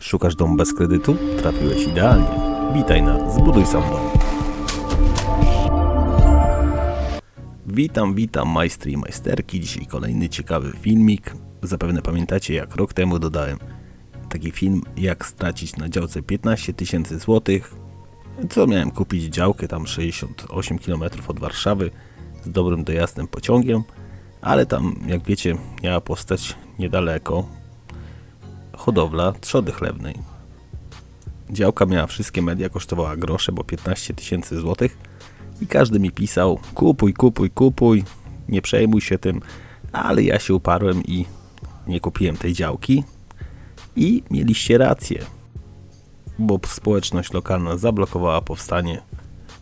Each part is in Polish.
Szukasz domu bez kredytu? Trafiłeś idealnie. Witaj na Zbuduj Sam Dom. Witam, witam majstry i majsterki. Dzisiaj kolejny ciekawy filmik. Zapewne pamiętacie, jak rok temu dodałem taki film, jak stracić na działce 15 tysięcy złotych. Co miałem kupić działkę tam 68 km od Warszawy z dobrym dojazdem pociągiem, ale tam, jak wiecie, miała powstać niedaleko hodowla trzody chlewnej. Działka miała wszystkie media, kosztowała grosze, bo 15 tysięcy złotych i każdy mi pisał kupuj, kupuj, kupuj, nie przejmuj się tym, ale ja się uparłem i nie kupiłem tej działki i mieliście rację, bo społeczność lokalna zablokowała powstanie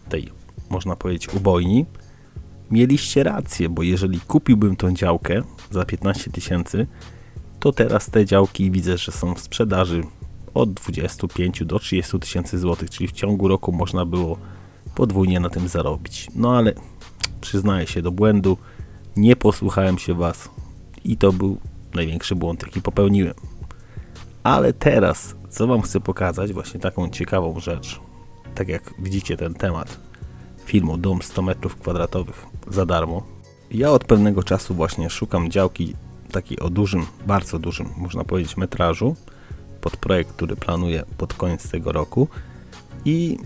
tej, można powiedzieć, ubojni. Mieliście rację, bo jeżeli kupiłbym tą działkę za 15 tysięcy, to teraz te działki widzę, że są w sprzedaży od 25 do 30 tysięcy złotych, czyli w ciągu roku można było podwójnie na tym zarobić. No ale przyznaję się do błędu, nie posłuchałem się Was i to był największy błąd, jaki popełniłem. Ale teraz, co Wam chcę pokazać, właśnie taką ciekawą rzecz, tak jak widzicie ten temat filmu Dom 100 metrów kwadratowych za darmo. Ja od pewnego czasu właśnie szukam działki takiej o dużym, bardzo dużym, można powiedzieć, metrażu pod projekt, który planuję pod koniec tego roku i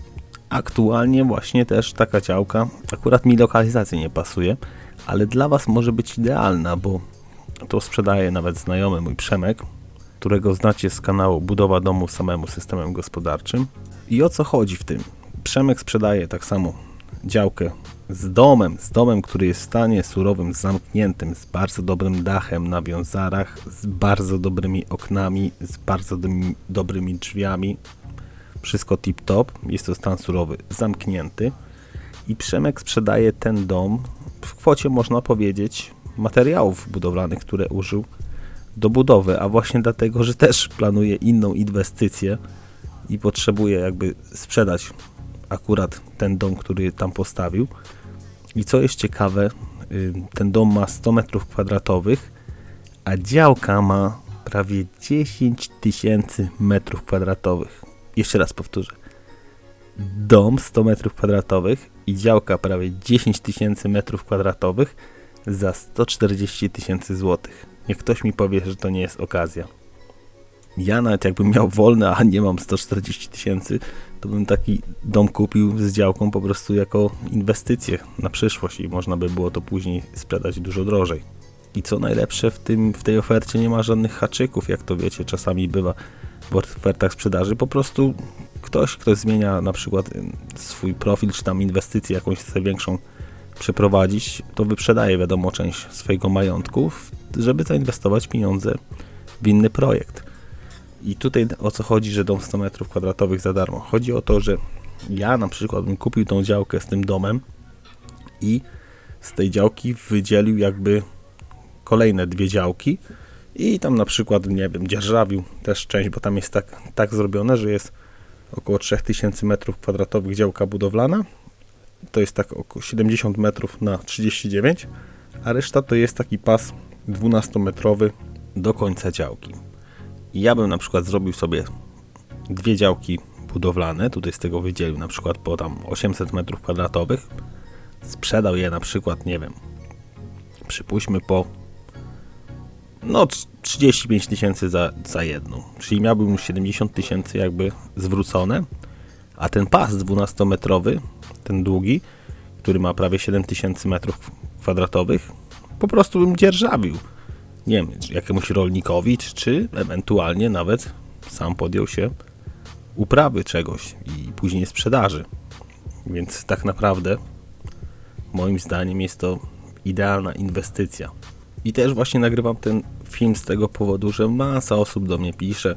aktualnie właśnie też taka działka, akurat mi lokalizacja nie pasuje, ale dla Was może być idealna, bo to sprzedaje nawet znajomy mój Przemek, którego znacie z kanału Budowa domu samemu systemem gospodarczym. I o co chodzi w tym? Przemek sprzedaje tak samo działkę z domem, z domem, który jest w stanie surowym, zamkniętym, z bardzo dobrym dachem na wiązarach, z bardzo dobrymi oknami, z bardzo dobrymi, dobrymi drzwiami. Wszystko tip-top, jest to stan surowy, zamknięty. I Przemek sprzedaje ten dom w kwocie, można powiedzieć, materiałów budowlanych, które użył do budowy, a właśnie dlatego, że też planuje inną inwestycję i potrzebuje jakby sprzedać akurat ten dom, który tam postawił. I co jest ciekawe, ten dom ma 100 metrów kwadratowych, a działka ma prawie 10 tysięcy metrów kwadratowych. Jeszcze raz powtórzę. Dom 100 metrów kwadratowych i działka prawie 10 tysięcy metrów kwadratowych za 140 tysięcy złotych. Niech ktoś mi powie, że to nie jest okazja. Ja nawet jakbym miał wolne, a nie mam 140 tysięcy, to bym taki dom kupił z działką po prostu jako inwestycję na przyszłość i można by było to później sprzedać dużo drożej. I co najlepsze, w, tym, w tej ofercie nie ma żadnych haczyków, jak to wiecie, czasami bywa w ofertach sprzedaży. Po prostu ktoś, kto zmienia na przykład swój profil, czy tam inwestycję jakąś chce większą przeprowadzić, to wyprzedaje, wiadomo, część swojego majątku, żeby zainwestować pieniądze w inny projekt. I tutaj o co chodzi, że dom 100 metrów kwadratowych za darmo? Chodzi o to, że ja na przykład bym kupił tą działkę z tym domem i z tej działki wydzielił jakby kolejne dwie działki i tam na przykład, nie wiem, dzierżawił też część, bo tam jest tak, tak zrobione, że jest około 3000 metrów kwadratowych działka budowlana. To jest tak około 70 metrów na 39, a reszta to jest taki pas 12-metrowy do końca działki. Ja bym na przykład zrobił sobie dwie działki budowlane, tutaj z tego wydzielił na przykład po tam 800 metrów kwadratowych, sprzedał je na przykład, nie wiem, przypuśćmy po no 35 tysięcy za, za jedną, czyli miałbym już 70 tysięcy jakby zwrócone, a ten pas 12-metrowy, ten długi, który ma prawie 7 tysięcy metrów kwadratowych, po prostu bym dzierżawił nie wiem, jakiemuś rolnikowi, czy, czy ewentualnie nawet sam podjął się uprawy czegoś i później sprzedaży. Więc tak naprawdę moim zdaniem jest to idealna inwestycja. I też właśnie nagrywam ten film z tego powodu, że masa osób do mnie pisze,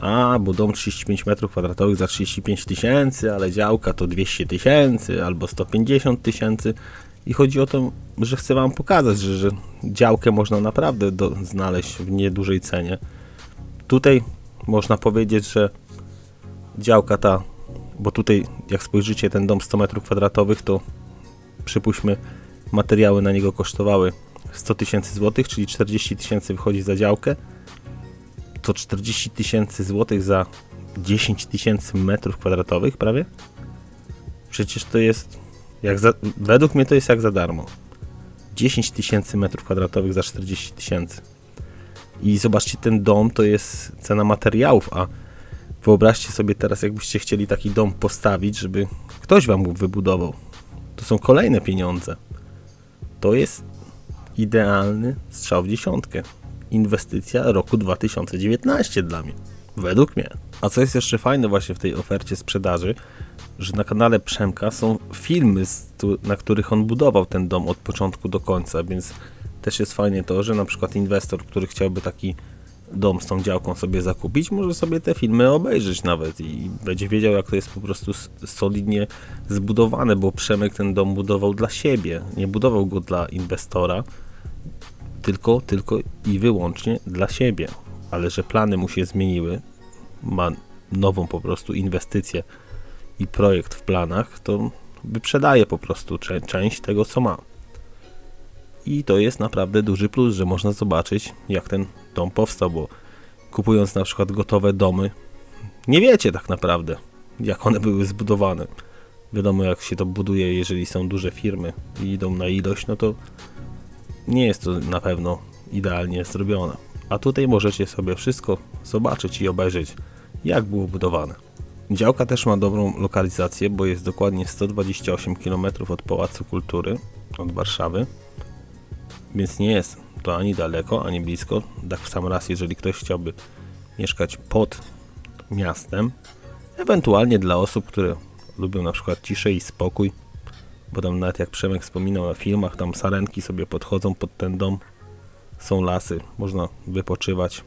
a, bo dom 35 metrów kwadratowych za 35 tysięcy, ale działka to 200 tysięcy albo 150 tysięcy. I chodzi o to, że chcę Wam pokazać, że, że działkę można naprawdę do, znaleźć w niedużej cenie. Tutaj można powiedzieć, że działka ta, bo tutaj jak spojrzycie ten dom 100 m2, to przypuśćmy materiały na niego kosztowały 100 tysięcy złotych, czyli 40 tysięcy wychodzi za działkę, to 140 tysięcy złotych za 10 tysięcy metrów kwadratowych prawie? Przecież to jest, jak za, według mnie to jest jak za darmo. 10 tysięcy metrów kwadratowych za 40 tysięcy. I zobaczcie, ten dom to jest cena materiałów, a wyobraźcie sobie teraz, jakbyście chcieli taki dom postawić, żeby ktoś wam go wybudował. To są kolejne pieniądze. To jest idealny strzał w dziesiątkę. Inwestycja roku 2019 dla mnie. Według mnie. A co jest jeszcze fajne właśnie w tej ofercie sprzedaży, że na kanale Przemka są filmy, na których on budował ten dom od początku do końca, więc też jest fajnie to, że na przykład inwestor, który chciałby taki dom z tą działką sobie zakupić, może sobie te filmy obejrzeć nawet i będzie wiedział, jak to jest po prostu solidnie zbudowane, bo Przemek ten dom budował dla siebie, nie budował go dla inwestora, tylko, tylko i wyłącznie dla siebie. Ale że plany mu się zmieniły, ma nową po prostu inwestycję i projekt w planach, to wyprzedaje po prostu cze- część tego, co ma. I to jest naprawdę duży plus, że można zobaczyć, jak ten dom powstał, bo kupując na przykład gotowe domy, nie wiecie tak naprawdę, jak one były zbudowane. Wiadomo, jak się to buduje, jeżeli są duże firmy i idą na ilość, no to nie jest to na pewno idealnie zrobione. A tutaj możecie sobie wszystko zobaczyć i obejrzeć, jak było budowane. Działka też ma dobrą lokalizację, bo jest dokładnie 128 km od Pałacu Kultury, od Warszawy. Więc nie jest to ani daleko, ani blisko. Tak w sam raz, jeżeli ktoś chciałby mieszkać pod miastem, ewentualnie dla osób, które lubią na przykład ciszę i spokój, bo tam nawet jak Przemek wspominał na filmach, tam sarenki sobie podchodzą pod ten dom, są lasy, można wypoczywać.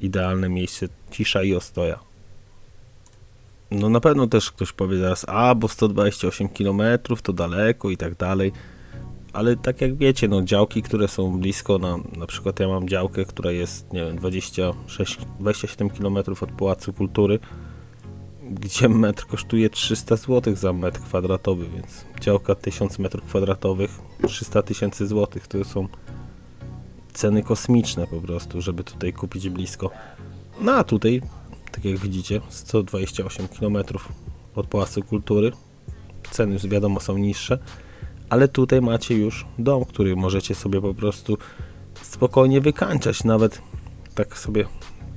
Idealne miejsce, cisza i ostoja. No na pewno też ktoś powie zaraz, a bo 128 km to daleko i tak dalej. Ale tak jak wiecie, no działki, które są blisko, na, na przykład ja mam działkę, która jest, nie wiem, 26, 27 km od Pałacu Kultury, gdzie metr kosztuje 300 zł za metr kwadratowy, więc działka 1000 metrów kwadratowych, 300 tysięcy złotych, to są ceny kosmiczne po prostu, żeby tutaj kupić blisko. No a tutaj, tak jak widzicie, 128 km od Pałacu Kultury, ceny już wiadomo są niższe, ale tutaj macie już dom, który możecie sobie po prostu spokojnie wykańczać. Nawet tak sobie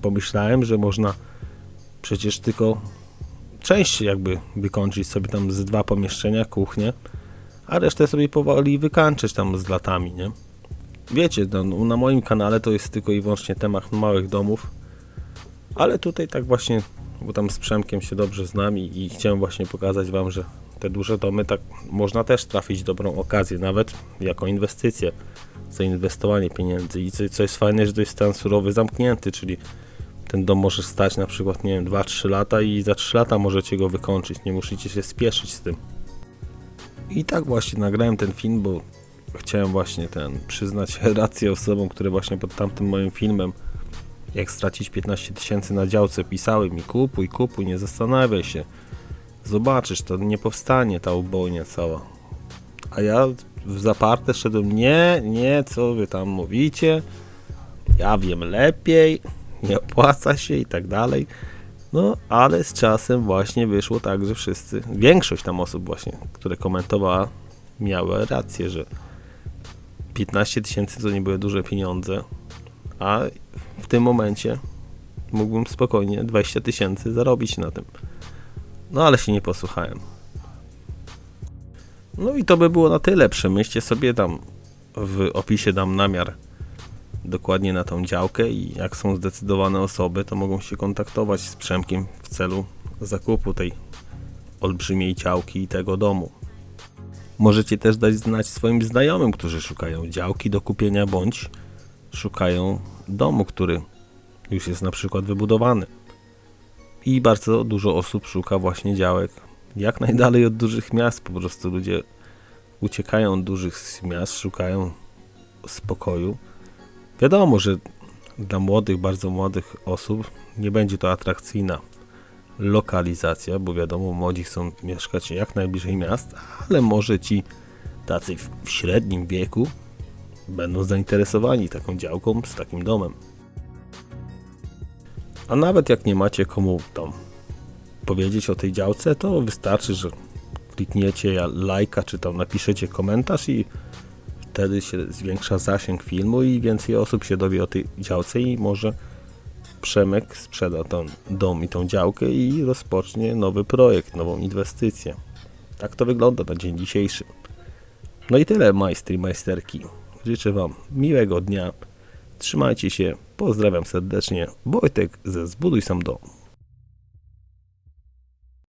pomyślałem, że można przecież tylko część jakby wykończyć sobie tam z dwa pomieszczenia, kuchnię, a resztę sobie powoli wykańczać tam z latami, nie? Wiecie, no, na moim kanale to jest tylko i wyłącznie temat małych domów, ale tutaj tak właśnie, bo tam z Przemkiem się dobrze znam i, i chciałem właśnie pokazać Wam, że te duże domy tak można też trafić dobrą okazję, nawet jako inwestycję, zainwestowanie pieniędzy. I co, co jest fajne, że to jest stan surowy zamknięty, czyli ten dom może stać na przykład, nie wiem, 2-3 lata i za 3 lata możecie go wykończyć, nie musicie się spieszyć z tym. I tak właśnie nagrałem ten film, bo chciałem właśnie ten przyznać rację osobom, które właśnie pod tamtym moim filmem jak stracić 15 tysięcy na działce pisały mi kupuj, kupuj, nie zastanawiaj się. Zobaczysz, to nie powstanie ta ubojnia cała. A ja w zaparte szedłem, nie, nie, co wy tam mówicie, ja wiem lepiej, nie opłaca się i tak dalej. No, ale z czasem właśnie wyszło tak, że wszyscy, większość tam osób właśnie, które komentowała, miały rację, że 15 tysięcy to nie były duże pieniądze, a w tym momencie mógłbym spokojnie 20 tysięcy zarobić na tym. No ale się nie posłuchałem. No i to by było na tyle. Przemyślcie sobie tam w opisie dam namiar dokładnie na tą działkę i jak są zdecydowane osoby, to mogą się kontaktować z Przemkiem w celu zakupu tej olbrzymiej działki i tego domu. Możecie też dać znać swoim znajomym, którzy szukają działki do kupienia bądź szukają domu, który już jest na przykład wybudowany. I bardzo dużo osób szuka właśnie działek jak najdalej od dużych miast. Po prostu ludzie uciekają od dużych miast, szukają spokoju. Wiadomo, że dla młodych, bardzo młodych osób nie będzie to atrakcyjna lokalizacja, bo wiadomo, młodzi chcą mieszkać jak najbliżej miast, ale może ci tacy w, średnim wieku będą zainteresowani taką działką z takim domem. A nawet jak nie macie komu tam powiedzieć o tej działce, to wystarczy, że klikniecie lajka, czy tam napiszecie komentarz i wtedy się zwiększa zasięg filmu i więcej osób się dowie o tej działce i może Przemek sprzeda ten dom i tą działkę i rozpocznie nowy projekt, nową inwestycję. Tak to wygląda na dzień dzisiejszy. No i tyle majstry i majsterki. Życzę Wam miłego dnia. Trzymajcie się. Pozdrawiam serdecznie. Wojtek ze Zbuduj Sam Dom.